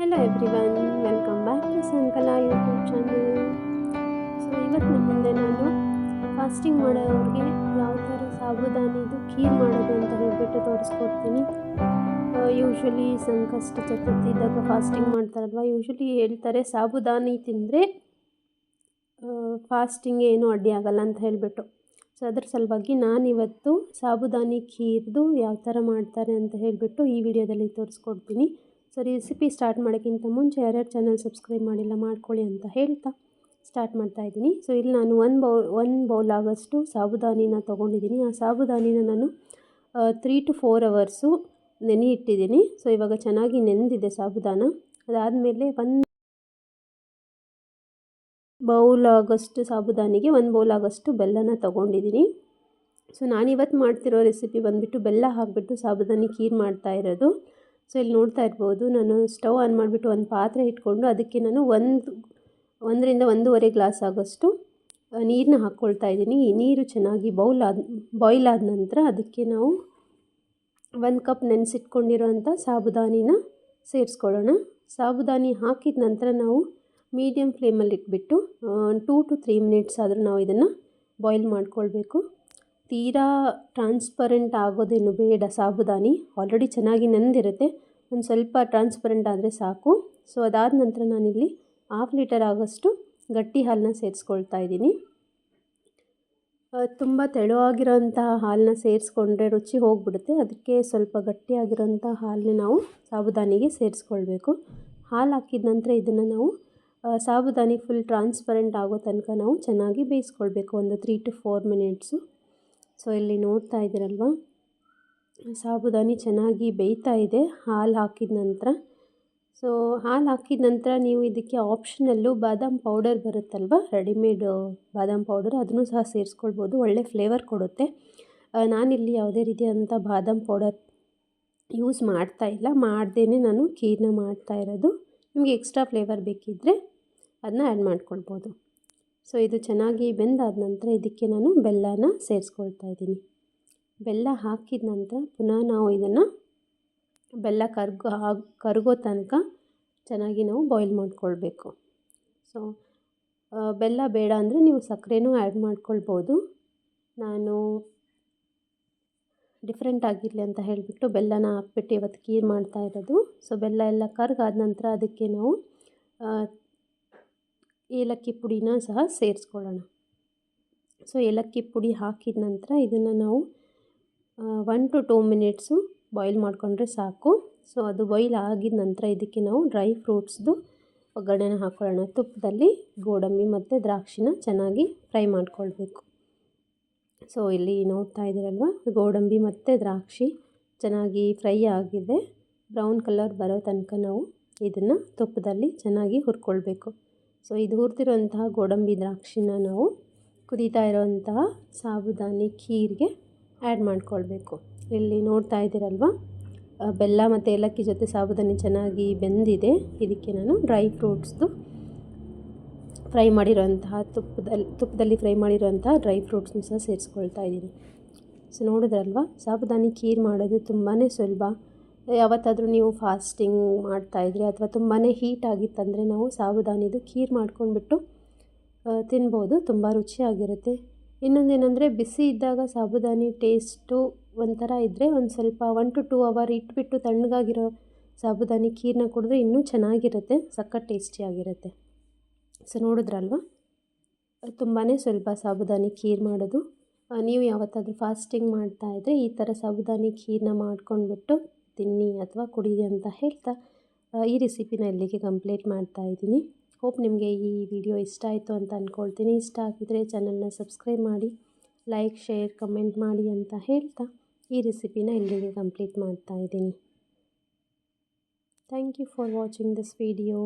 Hello everyone welcome back to Sankala YouTube channel so ಇವತ್ತು ಮುಂದೆ ನಾನು ಫಾಸ್ಟಿಂಗ್ ಮಾಡೋರಿಗೆ ಯಾವ ಥರ ಸಾಬುದಾನಿದು ಖೀರ್ ಮಾಡೋದು ಅಂತ ಹೇಳ್ಬಿಟ್ಟು ತೋರಿಸ್ಕೊಡ್ತೀನಿ. ಯೂಶ್ವಲಿ ಸಂಕಷ್ಟ ಚತುರ್ಥಿ ಇದ್ದಾಗ ಫಾಸ್ಟಿಂಗ್ ಮಾಡ್ತಾರಲ್ವ ಯೂಶ್ವಲಿ ಹೇಳ್ತಾರೆ ಸಾಬುದಾನಿ ತಿಂದರೆ ಫಾಸ್ಟಿಂಗ್ ಏನೂ ಅಡ್ಡಿ ಆಗಲ್ಲ ಅಂತ ಹೇಳಿಬಿಟ್ಟು. ಸೊ ಅದ್ರ ಸಲುವಾಗಿ ನಾನಿವತ್ತು ಸಾಬುದಾನಿ ಖೀರ್ದು ಯಾವ ಥರ ಮಾಡ್ತಾರೆ ಅಂತ ಹೇಳಿಬಿಟ್ಟು ಈ ವಿಡಿಯೋದಲ್ಲಿ ತೋರಿಸ್ಕೊಡ್ತೀನಿ. ಸೊ ರೆಸಿಪಿ ಸ್ಟಾರ್ಟ್ ಮಾಡೋಕ್ಕಿಂತ ಮುಂಚೆ ಯಾರ್ಯಾರು ಚಾನಲ್ ಸಬ್ಸ್ಕ್ರೈಬ್ ಮಾಡಿಲ್ಲ ಮಾಡ್ಕೊಳ್ಳಿ ಅಂತ ಹೇಳ್ತಾ ಸ್ಟಾರ್ಟ್ ಮಾಡ್ತಾ ಇದ್ದೀನಿ. ಸೊ ಇಲ್ಲಿ ನಾನು ಒನ್ ಬೌ ಒನ್ ಬೌಲ್ ಆಗೋಷ್ಟು ಸಾಬುದಾನಿನ ತೊಗೊಂಡಿದ್ದೀನಿ. ಆ ಸಾಬುದಾನಿನ ನಾನು ತ್ರೀ ಟು ಫೋರ್ ಅವರ್ಸು ನೆನೆ ಇಟ್ಟಿದ್ದೀನಿ. ಸೊ ಇವಾಗ ಚೆನ್ನಾಗಿ ನೆನೆದಿದೆ ಸಾಬುದಾನ. ಅದಾದಮೇಲೆ ಒಂದು ಬೌಲ್ ಆಗೋಷ್ಟು ಸಾಬುದಾನಿಗೆ ಒಂದು ಬೌಲ್ ಆಗೋಷ್ಟು ಬೆಲ್ಲನ ತೊಗೊಂಡಿದ್ದೀನಿ. ಸೊ ನಾನಿವತ್ತು ಮಾಡ್ತಿರೋ ರೆಸಿಪಿ ಬಂದುಬಿಟ್ಟು ಬೆಲ್ಲ ಹಾಕಿಬಿಟ್ಟು ಸಾಬುದಾನಿ ಖೀರ್ ಮಾಡ್ತಾ ಇರೋದು. ಸೊ ಇಲ್ಲಿ ನೋಡ್ತಾ ಇರ್ಬೋದು, ನಾನು ಸ್ಟವ್ ಆನ್ ಮಾಡಿಬಿಟ್ಟು ಒಂದು ಪಾತ್ರೆ ಇಟ್ಕೊಂಡು ಅದಕ್ಕೆ ನಾನು ಒಂದು, ಒಂದರಿಂದ ಒಂದೂವರೆ ಗ್ಲಾಸ್ ಆಗೋಷ್ಟು ನೀರನ್ನ ಹಾಕ್ಕೊಳ್ತಾ ಇದ್ದೀನಿ. ಈ ನೀರು ಚೆನ್ನಾಗಿ ಬೌಲ್ ಆದ, ಬಾಯ್ಲ್ ಆದ ನಂತರ ಅದಕ್ಕೆ ನಾವು ಒಂದು ಕಪ್ ನೆನೆಸಿಟ್ಕೊಂಡಿರೋಂಥ ಸಾಬುದಾನಿನ ಸೇರಿಸ್ಕೊಳ್ಳೋಣ. ಸಾಬುದಾನಿ ಹಾಕಿದ ನಂತರ ನಾವು ಮೀಡಿಯಮ್ ಫ್ಲೇಮಲ್ಲಿ ಇಟ್ಬಿಟ್ಟು ಟೂ ಟು ತ್ರೀ ಮಿನಿಟ್ಸ್ ಆದರೂ ನಾವು ಇದನ್ನು ಬಾಯ್ಲ್ ಮಾಡ್ಕೊಳ್ಬೇಕು. ತೀರಾ ಟ್ರಾನ್ಸ್ಪರೆಂಟ್ ಆಗೋದೇನು ಬೇಡ, ಸಾಬುದಾನಿ. ಆಲ್ರೆಡಿ ಚೆನ್ನಾಗಿ ನೆಂದಿರುತ್ತೆ. ಒಂದು ಸ್ವಲ್ಪ ಟ್ರಾನ್ಸ್ಪರೆಂಟ್ ಆದರೆ ಸಾಕು. ಸೊ ಅದಾದ ನಂತರ ನಾನಿಲ್ಲಿ ಹಾಫ್ ಲೀಟರ್ ಆಗೋಷ್ಟು ಗಟ್ಟಿ ಹಾಲನ್ನ ಸೇರಿಸ್ಕೊಳ್ತಾ ಇದ್ದೀನಿ. ತುಂಬ ತೆಳುವಾಗಿರೋಂಥ ಹಾಲನ್ನ ಸೇರಿಸ್ಕೊಂಡ್ರೆ ರುಚಿ ಹೋಗಿಬಿಡುತ್ತೆ. ಅದಕ್ಕೆ ಸ್ವಲ್ಪ ಗಟ್ಟಿಯಾಗಿರೋಂಥ ಹಾಲನ್ನ ನಾವು ಸಾಬುದಾನಿಗೆ ಸೇರಿಸ್ಕೊಳ್ಬೇಕು. ಹಾಲು ಹಾಕಿದ ನಂತರ ಇದನ್ನು ನಾವು ಸಾಬುದಾನಿ ಫುಲ್ ಟ್ರಾನ್ಸ್ಪರೆಂಟ್ ಆಗೋ ತನಕ ನಾವು ಚೆನ್ನಾಗಿ ಬೇಯಿಸ್ಕೊಳ್ಬೇಕು. ಒಂದು three to four minutes so, ಇಲ್ಲಿ ನೋಡ್ತಾ ಇದ್ದೀರಲ್ವ? ಸಾಬುದಾನಿ ಚೆನ್ನಾಗಿ ಬೇಯ್ತಾ ಇದೆ, ಹಾಲು ಹಾಕಿದ ನಂತರ. ಸೊ, ಹಾಲು ಹಾಕಿದ ನಂತರ ನೀವು ಇದಕ್ಕೆ ಆಪ್ಷನಲ್ಲು ಬಾದಾಮ್ ಪೌಡರ್ ಬರುತ್ತಲ್ವ? ರೆಡಿಮೇಡ್ ಬಾದಾಮ್ ಪೌಡರ್ ಅದನ್ನು ಸಹ ಸೇರಿಸ್ಕೊಳ್ಬೋದು, ಒಳ್ಳೆ ಫ್ಲೇವರ್ ಕೊಡುತ್ತೆ. ನಾನಿಲ್ಲಿ ಯಾವುದೇ ರೀತಿಯಾದಂಥ ಬಾದಾಮ್ ಪೌಡರ್ ಯೂಸ್ ಮಾಡ್ತಾ ಇಲ್ಲ. ಮಾಡ್ದೇ ನಾನು ಖೀರನ್ನ ಮಾಡ್ತಾ ಇರೋದು. ನಿಮಗೆ ಎಕ್ಸ್ಟ್ರಾ ಫ್ಲೇವರ್ ಬೇಕಿದ್ದರೆ ಅದನ್ನ ಆ್ಯಡ್ ಮಾಡ್ಕೊಳ್ಬೋದು. ಸೊ ಇದು ಚೆನ್ನಾಗಿ ಬೆಂದಾದ ನಂತರ ಇದಕ್ಕೆ ನಾನು ಬೆಲ್ಲನ ಸೇರಿಸ್ಕೊಳ್ತಾ ಇದ್ದೀನಿ. ಬೆಲ್ಲ ಹಾಕಿದ ನಂತರ ಪುನಃ ನಾವು ಇದನ್ನು ಬೆಲ್ಲ ಕರ್ಗೋ ಕರಗೋ ತನಕ ಚೆನ್ನಾಗಿ ನಾವು ಬಾಯ್ಲ್ ಮಾಡಿಕೊಳ್ಬೇಕು. ಸೊ ಬೆಲ್ಲ ಬೇಡ ಅಂದರೆ ನೀವು ಸಕ್ಕರೆನೂ ಆ್ಯಡ್ ಮಾಡ್ಕೊಳ್ಬೋದು. ನಾನು ಡಿಫ್ರೆಂಟ್ ಆಗಿರಲಿ ಅಂತ ಹೇಳಿಬಿಟ್ಟು ಬೆಲ್ಲನ ಹಾಕ್ಬಿಟ್ಟು ಇವತ್ತು ಖೀರ್ ಮಾಡ್ತಾ ಇರೋದು. ಸೊ, ಬೆಲ್ಲ ಎಲ್ಲ ಕರ್ಗಾದ ನಂತರ ಅದಕ್ಕೆ ನಾವು ಏಲಕ್ಕಿ ಪುಡಿನ ಸಹ ಸೇರಿಸ್ಕೊಳ್ಳೋಣ. ಸೊ, ಏಲಕ್ಕಿ ಪುಡಿ ಹಾಕಿದ ನಂತರ ಇದನ್ನು ನಾವು one to two minutes boil ಮಾಡಿಕೊಂಡ್ರೆ ಸಾಕು. ಸೊ, ಅದು ಬಾಯ್ಲ್ ಆಗಿದ ನಂತರ ಇದಕ್ಕೆ ನಾವು ಡ್ರೈ ಫ್ರೂಟ್ಸ್ದು ಒಗ್ಗರಣೆನ ಹಾಕ್ಕೊಳ್ಳೋಣ ತುಪ್ಪದಲ್ಲಿ ಗೋಡಂಬಿ ಮತ್ತು ದ್ರಾಕ್ಷಿನ ಚೆನ್ನಾಗಿ ಫ್ರೈ ಮಾಡ್ಕೊಳ್ಬೇಕು. ಸೊ, ಇಲ್ಲಿ ನೋಡ್ತಾ ಇದ್ದೀರಲ್ವ? ಗೋಡಂಬಿ ಮತ್ತು ದ್ರಾಕ್ಷಿ ಚೆನ್ನಾಗಿ ಫ್ರೈ ಆಗಿದೆ. ಬ್ರೌನ್ ಕಲರ್ ಬರೋ ತನಕ ನಾವು ಇದನ್ನು ತುಪ್ಪದಲ್ಲಿ ಚೆನ್ನಾಗಿ ಹುರ್ಕೊಳ್ಬೇಕು. ಸೊ ಇದು ಹುರಿದಿರುವಂತಹ ಗೋಡಂಬಿ ದ್ರಾಕ್ಷಿನ ನಾವು ಕುದೀತಾ ಇರೋವಂತಹ ಸಾಬುದಾನಿ ಖೀರ್ಗೆ ಆ್ಯಡ್ ಮಾಡ್ಕೊಳ್ಬೇಕು. ಇಲ್ಲಿ ನೋಡ್ತಾ ಇದ್ದೀರಲ್ವ? ಬೆಲ್ಲ ಮತ್ತು ಏಲಕ್ಕಿ ಜೊತೆ ಸಾಬುದಾನಿ ಚೆನ್ನಾಗಿ ಬೆಂದಿದೆ. ಇದಕ್ಕೆ ನಾನು ಡ್ರೈ ಫ್ರೂಟ್ಸ್ದು ಫ್ರೈ ಮಾಡಿರುವಂತಹ ತುಪ್ಪದಲ್ಲಿ ತುಪ್ಪದಲ್ಲಿ ಫ್ರೈ ಮಾಡಿರುವಂತಹ ಡ್ರೈ ಫ್ರೂಟ್ಸ್ನ ಸಹ ಸೇರಿಸ್ಕೊಳ್ತಾ ಇದ್ದೀನಿ. ಸೊ ನೋಡಿದ್ರಲ್ವ? ಸಾಬುದಾನಿ ಖೀರ್ ಮಾಡೋದು ತುಂಬಾ ಸುಲಭ. ಯಾವತ್ತಾದರೂ ನೀವು ಫಾಸ್ಟಿಂಗ್ ಮಾಡ್ತಾಯಿದ್ರೆ ಅಥವಾ ತುಂಬಾ ಹೀಟ್ ಆಗಿತ್ತಂದರೆ ನಾವು ಸಾಬುದಾನಿದು ಖೀರ್ ಮಾಡ್ಕೊಂಡ್ಬಿಟ್ಟು ತಿನ್ಬೋದು. ತುಂಬ ರುಚಿಯಾಗಿರುತ್ತೆ. ಇನ್ನೊಂದೇನೆಂದರೆ ಬಿಸಿ ಇದ್ದಾಗ ಸಾಬುದಾನಿ ಟೇಸ್ಟು ಒಂಥರ ಇದ್ದರೆ ಒಂದು ಸ್ವಲ್ಪ ಒನ್ ಟು ಟೂ ಅವರ್ ಇಟ್ಬಿಟ್ಟು ತಣ್ಣಗಾಗಿರೋ ಸಾಬುದಾನಿ ಖೀರನ್ನ ಕುಡಿದ್ರೆ ಇನ್ನೂ ಚೆನ್ನಾಗಿರುತ್ತೆ, ಸಖತ್ ಟೇಸ್ಟಿಯಾಗಿರುತ್ತೆ. ಸೊ, ನೋಡಿದ್ರಲ್ವ? ತುಂಬಾ ಸ್ವಲ್ಪ ಸಾಬುದಾನಿ ಖೀರ್ ಮಾಡೋದು. ನೀವು ಯಾವತ್ತಾದರೂ ಫಾಸ್ಟಿಂಗ್ ಮಾಡ್ತಾಯಿದ್ರೆ ಈ ಥರ ಸಾಬುದಾನಿ ಖೀರನ್ನ ಮಾಡ್ಕೊಂಡ್ಬಿಟ್ಟು ತಿನ್ನಿ ಅಥವಾ ಕುಡಿ ಅಂತ ಹೇಳ್ತಾ ಈ ರೆಸಿಪಿನ ಇಲ್ಲಿಗೆ ಕಂಪ್ಲೀಟ್ ಮಾಡ್ತಾ ಇದ್ದೀನಿ. ಹೋಪ್ ನಿಮಗೆ ಈ ವಿಡಿಯೋ ಇಷ್ಟ ಆಯಿತು ಅಂತ ಅಂದ್ಕೊಳ್ತೀನಿ ಇಷ್ಟ ಆಗಿದರೆ ಚಾನಲ್ನ ಸಬ್ಸ್ಕ್ರೈಬ್ ಮಾಡಿ, ಲೈಕ್, ಶೇರ್, ಕಮೆಂಟ್ ಮಾಡಿ ಅಂತ ಹೇಳ್ತಾ ಈ ರೆಸಿಪಿನ ಇಲ್ಲಿಗೆ ಕಂಪ್ಲೀಟ್ ಮಾಡ್ತಾ ಇದ್ದೀನಿ. Thank you for watching this video.